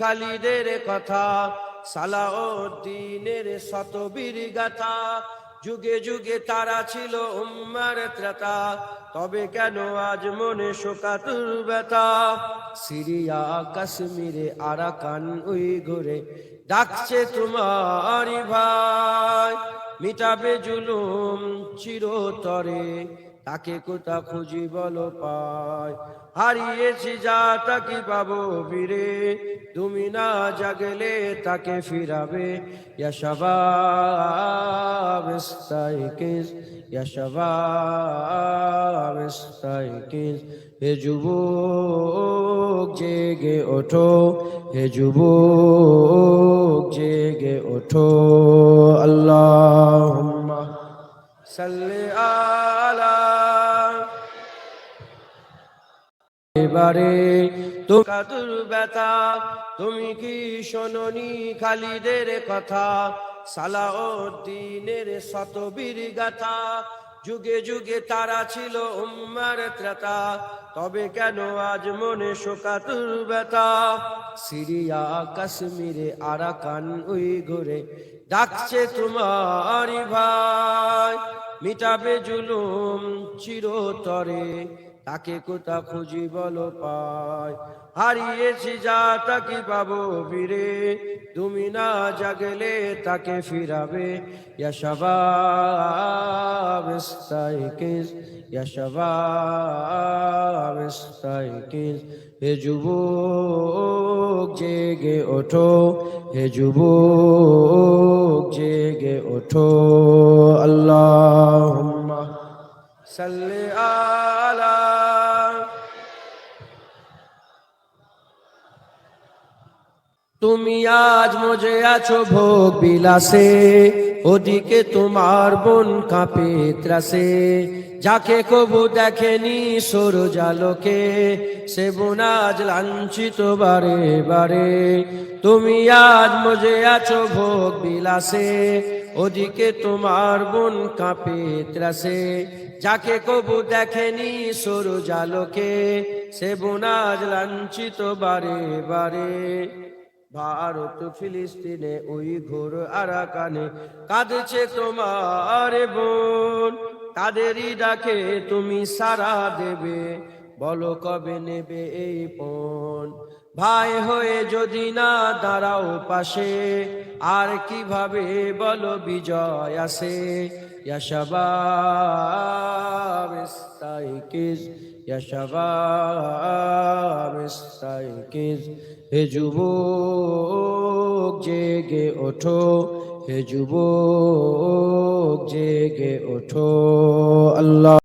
খালিদের কথা, সালাউদ্দিনের শতবীর গাথা। যুগে যুগে তারা ছিল উম্মার ত্রাতা, তবে কেন আজ মনে শোকাতুর ব্যথা? সিরিয়া, কাশ্মীরে, আরাকান উই ঘুরে ডাকছে তোমারই ভাই। মিটাবে জুলুম চিরতরে তাকে কোথা খুঁজি বলো পায়? হারিয়েছি যা তাকে পাবো ফিরে। তুমি না জাগলে তাকে ফিরাবে। হে যুবক, জেগে ওঠো। হে যুবক, জেগে ওঠো। আল্লাহুম্মা সাল্লি আলা। এবারে তোকাতুর ব্যথা, তুমি কি শোনি খালিদের কথা? সালাউদ্দিনের শতবীর গাথা, যুগে যুগে তারা ছিল উম্মার ত্রাতা। তবে কেন আজ মনে শোকাতুর ব্যথা? সিরিয়া, কাশ্মীরে, আরাকান উই ঘুরে ডাকছে তোমারই ভাই। মিটাবে জুলুম চিরতরে, তাকে কোথা খুঁজি বলো পায়? হারিয়েছি যা তাকে পাবো ফিরে, তুমি না জাগলে তাকে ফিরাবে। হে যুবক জেগে ওঠো, হে যুবক জেগে ওঠো আল্লাহুম্মা সাল্লি আলা তুমি আজ মজে আছো ভোগ বিলাসে ওদিকে তোমার বোন কাঁপে ত্রাসে। যাকে কবু দেখেনি সর জালকে সে বোন আজ লাঞ্ছিত বারে বারে। তুমি আজ মজে আছো ভোগ বিলাসে, ওদিকে তোমার বোন কাঁপে ত্রাসে। যাকে কবু দেখেনি সর জালকে সে বোন আজ লাঞ্ছিত বারে বারে। ভারত ফিলিস্তিনে ওই ঘোর আরাকানে কাঁদছে তোমার বোন। তাদেরই ডাকে তুমি সারা দেবে। বলো কবে নেবে এই পণ ভাই হয়ে যদি না দাঁড়াও পাশে, আর কীভাবে বলো বিজয় আসে? ইয়াশাবাব ইস্তাইকিস ইয়াশাবাব ইস্তাইকিস হে যুবক জেগে ওঠো হে যুবক জেগে ওঠো। আল্লাহ